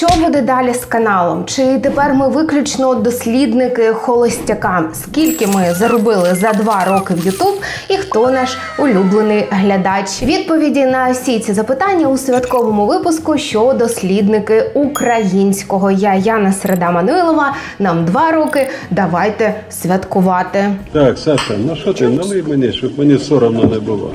Що буде далі з каналом? Чи тепер ми виключно дослідники холостяка? Скільки ми заробили за два роки в Ютуб? І хто наш улюблений глядач? Відповіді на всі ці запитання у святковому випуску, що дослідники українського. Я Яна Середа Мануйлова. Нам два роки. Давайте святкувати. Так, Саша, ну що ти, налий мені, щоб мені соромно не було.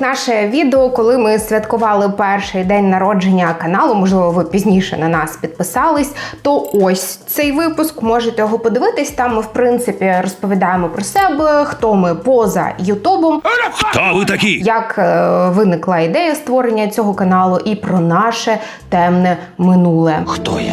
Наше відео, коли ми святкували перший день народження каналу? Можливо, ви пізніше на нас підписались. То ось цей випуск можете його подивитись. Там ми в принципі розповідаємо про себе, хто ми поза Ютубом, Хто ви такі? як е, виникла ідея створення цього каналу, і про наше темне минуле. Хто я?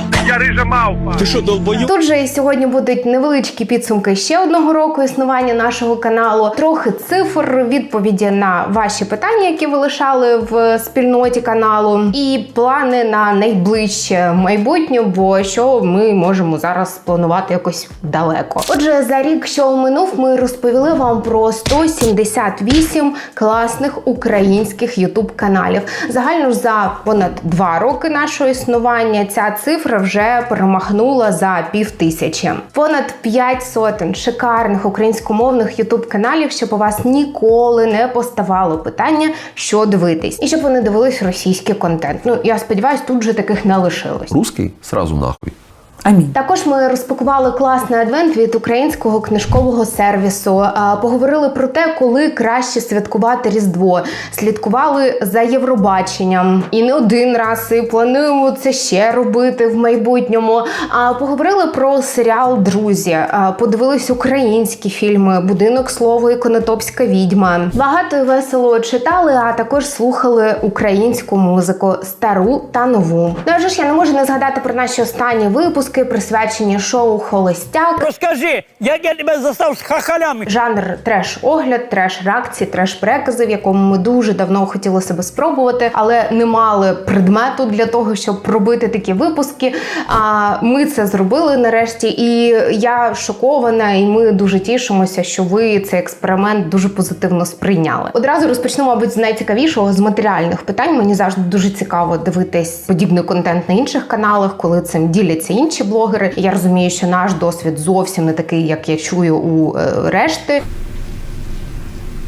Ти що, долбою? Тут же і сьогодні будуть невеличкі підсумки ще одного року існування нашого каналу, трохи цифр, відповіді на ваші питання, які ви лишали в спільноті каналу, і плани на найближче майбутнє, бо що ми можемо зараз планувати якось далеко. Отже, за рік, що минув, ми розповіли вам про 178 класних українських ютуб каналів. Загально за понад два роки нашого існування ця цифра вже перемахнула за пів тисячі. Понад п'ять сотень шикарних українськомовних ютуб каналів, щоб у вас ніколи не поставало питання, що дивитись, і щоб вони дивились російський контент. Ну я сподіваюсь, тут же таких не лишилось. Русский сразу нахуй. Амінь. Також ми розпакували класний адвент від українського книжкового сервісу. Поговорили про те, коли краще святкувати Різдво. Слідкували за Євробаченням і не один раз і плануємо це ще робити в майбутньому. А поговорили про серіал Друзі. Подивились українські фільми Будинок слово і Конотопська відьма. Багато і весело читали, а також слухали українську музику стару та нову. Ну а вже ж я не можу не згадати про наші останні випуски, присвячені шоу Холостяк. Розкажи, як я тебе застав з хахалями? Жанр треш-огляд, треш-реакції, треш-прекази, в якому ми дуже давно хотіли себе спробувати, але не мали предмету для того, щоб робити такі випуски. А ми це зробили нарешті, і я шокована, і ми дуже тішимося, що ви цей експеримент дуже позитивно сприйняли. Одразу розпочну, мабуть, з найцікавішого з матеріальних питань. Мені завжди дуже цікаво дивитись подібний контент на інших каналах, коли цим діляться інші блогери. Я розумію, що наш досвід зовсім не такий, як я чую у е, решти.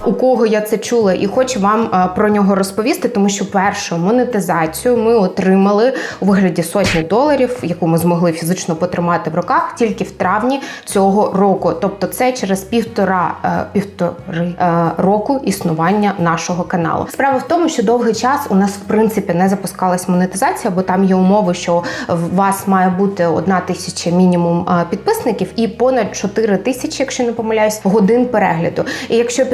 У кого я це чула, і хочу вам е, про нього розповісти, тому що першу монетизацію ми отримали у вигляді сотні доларів, яку ми змогли фізично потримати в руках тільки в травні цього року. Тобто, це через півтора е, півтори е, року існування нашого каналу. Справа в тому, що довгий час у нас в принципі не запускалась монетизація, бо там є умови, що в вас має бути одна тисяча мінімум підписників і понад 4 тисячі, якщо не помиляюсь, годин перегляду. І якщо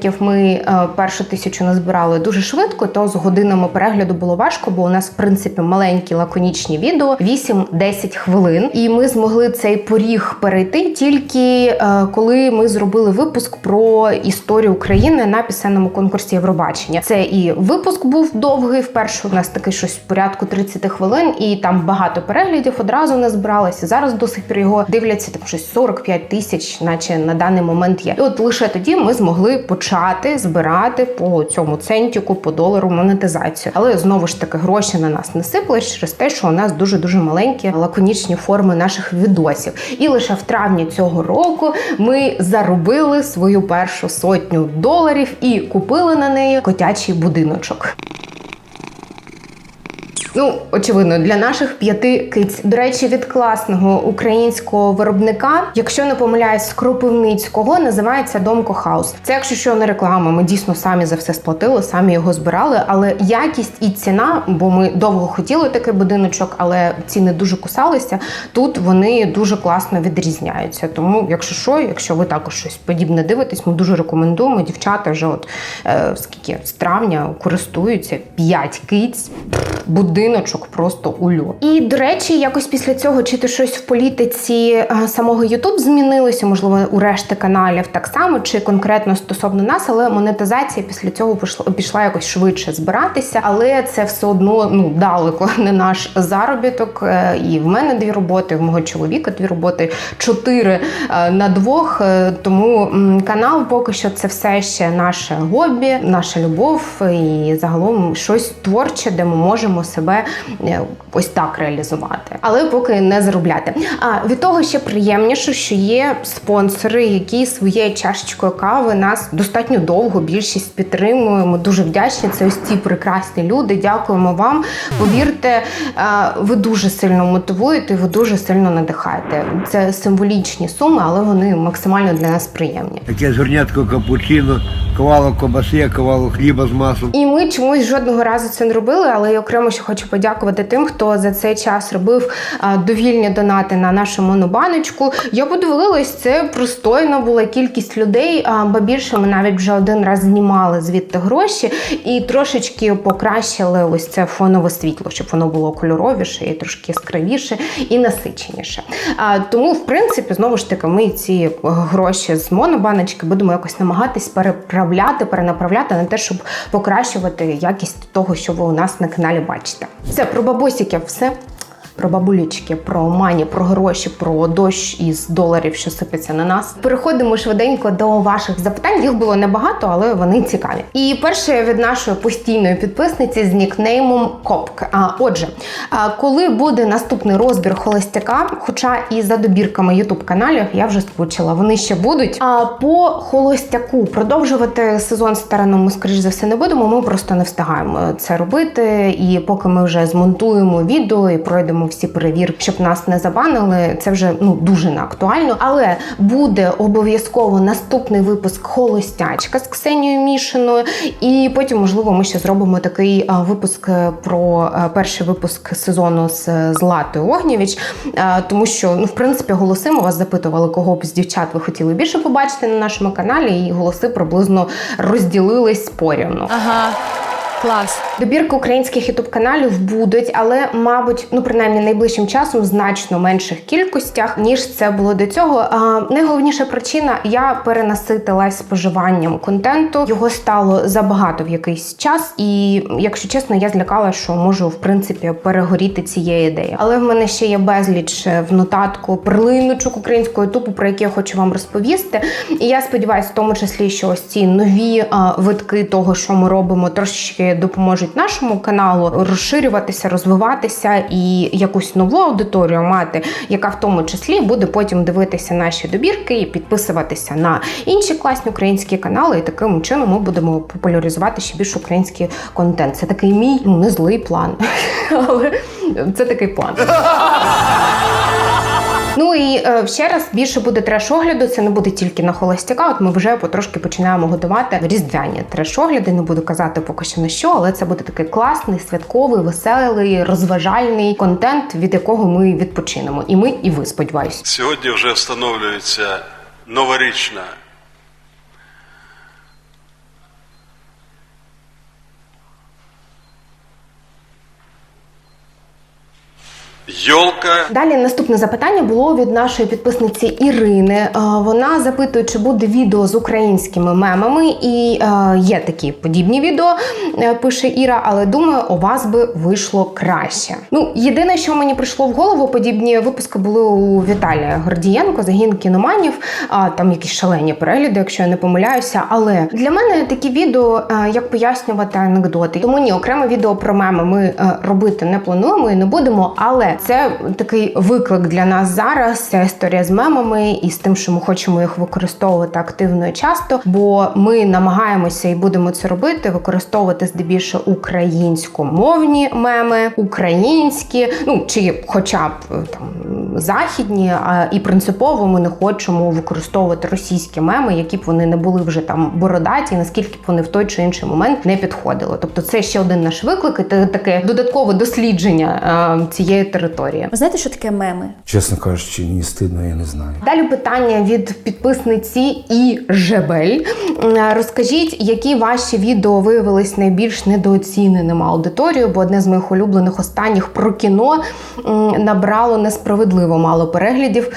підписників ми е, першу тисячу назбирали дуже швидко, то з годинами перегляду було важко, бо у нас в принципі маленькі лаконічні відео 8-10 хвилин. І ми змогли цей поріг перейти тільки е, коли ми зробили випуск про історію України на пісенному конкурсі Євробачення. Це і випуск був довгий. Вперше у нас такий щось порядку 30 хвилин, і там багато переглядів одразу не збиралося. Зараз до сих пір його дивляться там щось 45 тисяч, наче на даний момент є. І от лише тоді ми змогли почати збирати по цьому центіку, по долару монетизацію. Але знову ж таки гроші на нас не сиплять через те, що у нас дуже дуже маленькі лаконічні форми наших відосів. І лише в травні цього року ми заробили свою першу сотню доларів і купили на неї котячий будиночок. Ну, очевидно, для наших п'яти киць. До речі, від класного українського виробника, якщо не помиляюсь, Кропивницького, називається Домко Хаус. Це, якщо що, не реклама. Ми дійсно самі за все сплатили, самі його збирали. Але якість і ціна, бо ми довго хотіли такий будиночок, але ціни дуже кусалися. Тут вони дуже класно відрізняються. Тому, якщо що, якщо ви також щось подібне дивитесь, ми дуже рекомендуємо. Дівчата вже от е, скільки з травня користуються 5 киць. Будинок будиночок просто ульот. І до речі, якось після цього чи то щось в політиці е, самого Ютуб змінилося, можливо, у решти каналів так само, чи конкретно стосовно нас, але монетизація після цього пішла, пішла якось швидше збиратися. Але це все одно ну далеко не наш заробіток. Е, І в мене дві роботи, в мого чоловіка дві роботи, чотири е, на двох. Тому канал поки що це все ще наше хобі, наша любов і загалом щось творче, де ми можемо себе е, ось так реалізувати, але поки не заробляти. А від того ще приємніше, що є спонсори, які своєю чашечкою кави нас достатньо довго більшість підтримує. Ми дуже вдячні. Це ось ці прекрасні люди. Дякуємо вам. Повірте, е, ви дуже сильно мотивуєте, ви дуже сильно надихаєте. Це символічні суми, але вони максимально для нас приємні. Таке зернятко капучино, кавалок кобаси, кавалок хліба з маслом. І ми чомусь жодного разу це не робили, але я окремо ще хочу подякувати тим, хто за цей час робив довільні донати на нашу монобаночку. Я подивилась, це пристойна була кількість людей, ба більше ми навіть вже один раз знімали звідти гроші і трошечки покращили ось це фонове світло, щоб воно було кольоровіше і трошки яскравіше і насиченіше. Тому, в принципі, знову ж таки, ми ці гроші з монобаночки будемо якось намагатись переправляти, перенаправляти на те, щоб покращувати якість того, що ви у нас на каналі бачите. Все про бабусіків, все. Про бабулічки, про мані, про гроші, про дощ із доларів, що сипеться на нас. Переходимо швиденько до ваших запитань. Їх було небагато, але вони цікаві. І перше від нашої постійної підписниці з нікнеймом Копк. А отже, коли буде наступний розбір холостяка, хоча і за добірками Ютуб каналів я вже скучила, вони ще будуть. А по холостяку продовжувати сезон стараном ми, скоріш за все, не будемо. Ми просто не встигаємо це робити. І поки ми вже змонтуємо відео і пройдемо всі перевірки, щоб нас не забанили, це вже ну дуже не актуально. Але буде обов'язково наступний випуск холостячка з Ксенією Мішиною. І потім, можливо, ми ще зробимо такий випуск е, про перший випуск сезону з е, Златою Огнєвіч, тому що ну в принципі голоси ми вас запитували, кого б з дівчат ви хотіли більше побачити на нашому каналі, і голоси приблизно розділились порівну. Ага, клас. Добірки українських ютуб каналів будуть, але, мабуть, ну принаймні найближчим часом значно менших кількостях, ніж це було до цього. А найголовніша причина я перенаситилась споживанням контенту. Його стало забагато в якийсь час, і якщо чесно, я злякала, що можу в принципі перегоріти цією ідеєю. Але в мене ще є безліч е, в нотатку перлиночок українського ютубу, про які я хочу вам розповісти. І я сподіваюся, в тому числі, що ось ці нові а, витки того, що ми робимо, трошки допоможуть нашому каналу розширюватися, розвиватися і якусь нову аудиторію мати, яка в тому числі буде потім дивитися наші добірки і підписуватися на інші класні українські канали. І таким чином ми будемо популяризувати ще більш український контент. Це такий мій ну не злий план, але це такий план. Ну і е, ще раз більше буде треш-огляду. Це не буде тільки на холостяка. От ми вже потрошки починаємо готувати різдвяні треш-огляди. Не буду казати поки що на що, але це буде такий класний, святковий, веселий, розважальний контент, від якого ми відпочинемо. І ми, і ви сподіваюся. Сьогодні вже встановлюється новорічна йолка. Далі наступне запитання було від нашої підписниці Ірини. Е, Вона запитує, чи буде відео з українськими мемами, і е, є такі подібні відео, е, пише Іра, але думаю, у вас би вийшло краще. Ну, єдине, що мені прийшло в голову, подібні випуски були у Віталія Гордієнко, загін кіноманів. Там якісь шалені перегляди, якщо я не помиляюся. Але для мене такі відео, як пояснювати анекдоти. Тому ні, окреме відео про меми ми робити не плануємо і не будемо. Але це такий виклик для нас зараз. Ця історія з мемами і з тим, що ми хочемо їх використовувати активно і часто. Бо ми намагаємося і будемо це робити, використовувати здебільшого українськомовні меми, українські, ну чи хоча б е, там західні, а, і принципово ми не хочемо використовувати російські меми, які б вони не були вже там бородаті, наскільки б вони в той чи інший момент не підходили. Тобто, це ще один наш виклик, і таке додаткове дослідження е, цієї території. Ви знаєте, що таке меми? Чесно кажучи, ні стидно, я не знаю. Далі питання від підписниці і Жебель. Розкажіть, які ваші відео виявились найбільш недооціненим аудиторією, бо одне з моїх улюблених останніх про кіно набрало несправедливо мало переглядів.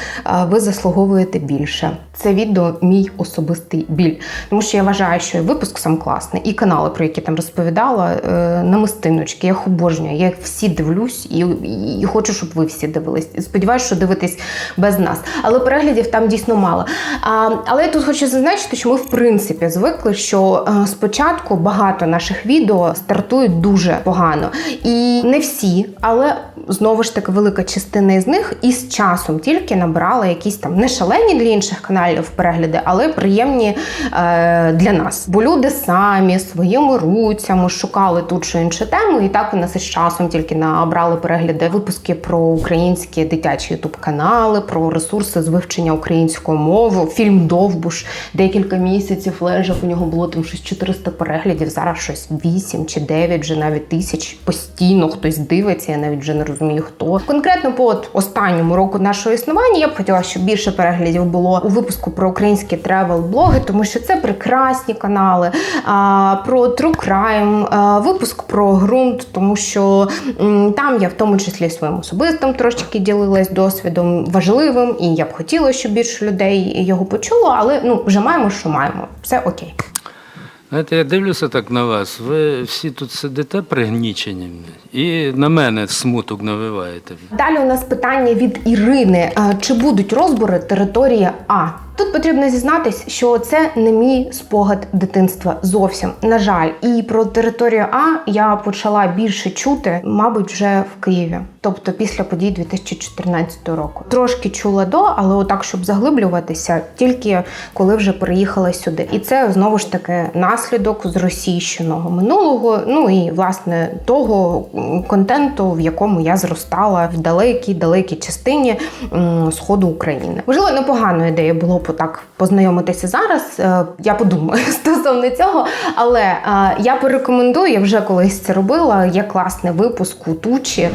Ви заслуговуєте більше. Це відео мій особистий біль, тому що я вважаю, що і випуск сам класний, і канали, про які там розповідала, е, намистиночки. Я їх обожнюю. Я їх всі дивлюсь і, і, і хочу, щоб ви всі дивились. Сподіваюсь, що дивитесь без нас. Але переглядів там дійсно мало. А, але я тут хочу зазначити, що ми в принципі звикли, що е, спочатку багато наших відео стартують дуже погано. І не всі, але знову ж таки велика частина із них із часом тільки набрала якісь там не шалені для інших каналів перегляди, але приємні е, для нас. Бо люди самі своїми руцями шукали тут чи іншу тему, і так у нас із часом тільки набрали перегляди випуски про українські дитячі ютуб канали, про ресурси з вивчення української мови. Фільм Довбуш декілька місяців лежав. У нього було там щось 400 переглядів. Зараз щось 8 чи 9 вже навіть тисяч постійно хтось дивиться. Я навіть вже не розумію хто. Конкретно по от останньому року нашого існування я б хотіла, щоб більше переглядів було у випуску про українські тревел-блоги, тому що це прекрасні канали. А, про True Crime, а, випуск про ґрунт, тому що м, там я в тому числі своїм особистим трошки ділилась досвідом важливим, і я б хотіла, щоб більше людей його почуло, але ну вже маємо, що маємо. Все окей. Знаєте, я дивлюся так на вас. Ви всі тут сидите пригнічені і на мене смуток навиваєте. Далі у нас питання від Ірини: чи будуть розбори території А? Тут потрібно зізнатись, що це не мій спогад дитинства зовсім. На жаль, і про територію А я почала більше чути, мабуть, вже в Києві, тобто після подій 2014 року. Трошки чула до, але отак, щоб заглиблюватися, тільки коли вже переїхала сюди. І це знову ж таки наслідок зросійщеного минулого. Ну і власне того контенту, в якому я зростала в далекій далекій частині сходу України. Можливо, непоганою ідеєю було б так познайомитися зараз. Е, Я подумаю стосовно цього, але е, я порекомендую, я вже колись це робила. Є класний випуск у Тучі е,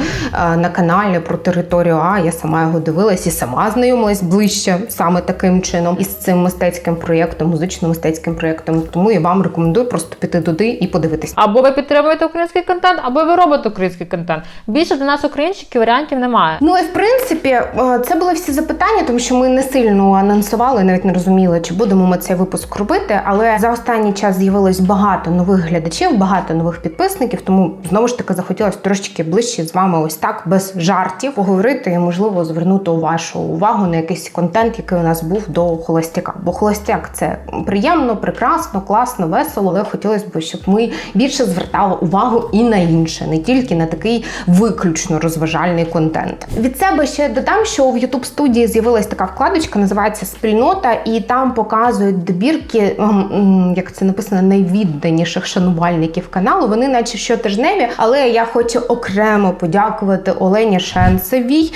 на каналі про територію А. Я сама його дивилась і сама знайомилась ближче саме таким чином із цим мистецьким проєктом, музично-мистецьким проєктом. Тому я вам рекомендую просто піти туди і подивитись. Або ви підтримуєте український контент, або ви робите український контент. Більше для нас, українчиків, варіантів немає. Ну і в принципі, це були всі запитання, тому що ми не сильно анонсували, навіть не розуміли, чи будемо ми цей випуск робити. Але за останній час з'явилось багато нових глядачів, багато нових підписників. Тому знову ж таки захотілося трошечки ближче з вами, ось так без жартів, поговорити і можливо звернути вашу увагу на якийсь контент, який у нас був до холостяка. Бо холостяк це приємно, прекрасно, класно, весело. Але хотілося б, щоб ми більше звертали увагу і на інше, не тільки на такий виключно розважальний контент. Від себе ще додам, що в youtube студії з'явилась така вкладочка, називається Спільнота, і там показують добірки, ем, як це написано, найвідданіших шанувальників каналу. Вони, наче щотижневі, але я хочу окремо подякувати Олені Шенцевій,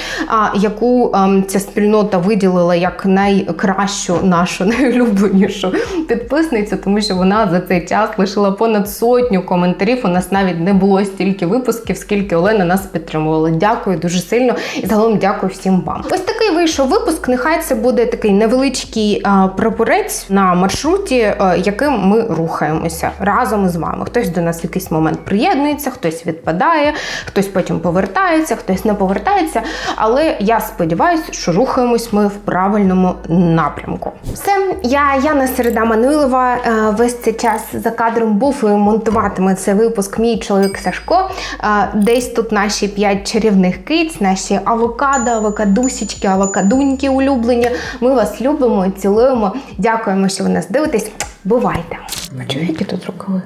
яку ем, ця спільнота виділила як найкращу нашу найулюбленішу підписницю, тому що вона за цей час лишила понад сотню коментарів. У нас навіть не було стільки випусків, скільки Олена нас підтримувала. Дякую дуже сильно і загалом дякую всім вам. Ось такий вийшов випуск. Нехай це буде такий невеличкий а, прапорець на маршруті, яким ми рухаємося разом з вами. Хтось до нас в якийсь момент приєднується, хтось відпадає, хтось потім повертається, хтось не повертається. Але я сподіваюся, що рухаємось ми в правильному напрямку. Все, я Яна Середа Мануйлова. Е, Весь цей час за кадром був і монтуватиме цей випуск мій чоловік Сашко. Е, Десь тут наші п'ять чарівних киць, наші авокадо, авокадусічки, авокадуньки улюблені. Ми вас любимо і цілуємо. Дякуємо, що ви нас дивитесь. Бувайте! А чого які тут рукави?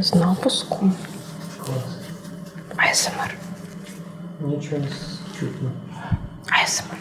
З напуском. АСМР. Нічого не чутно. АСМР.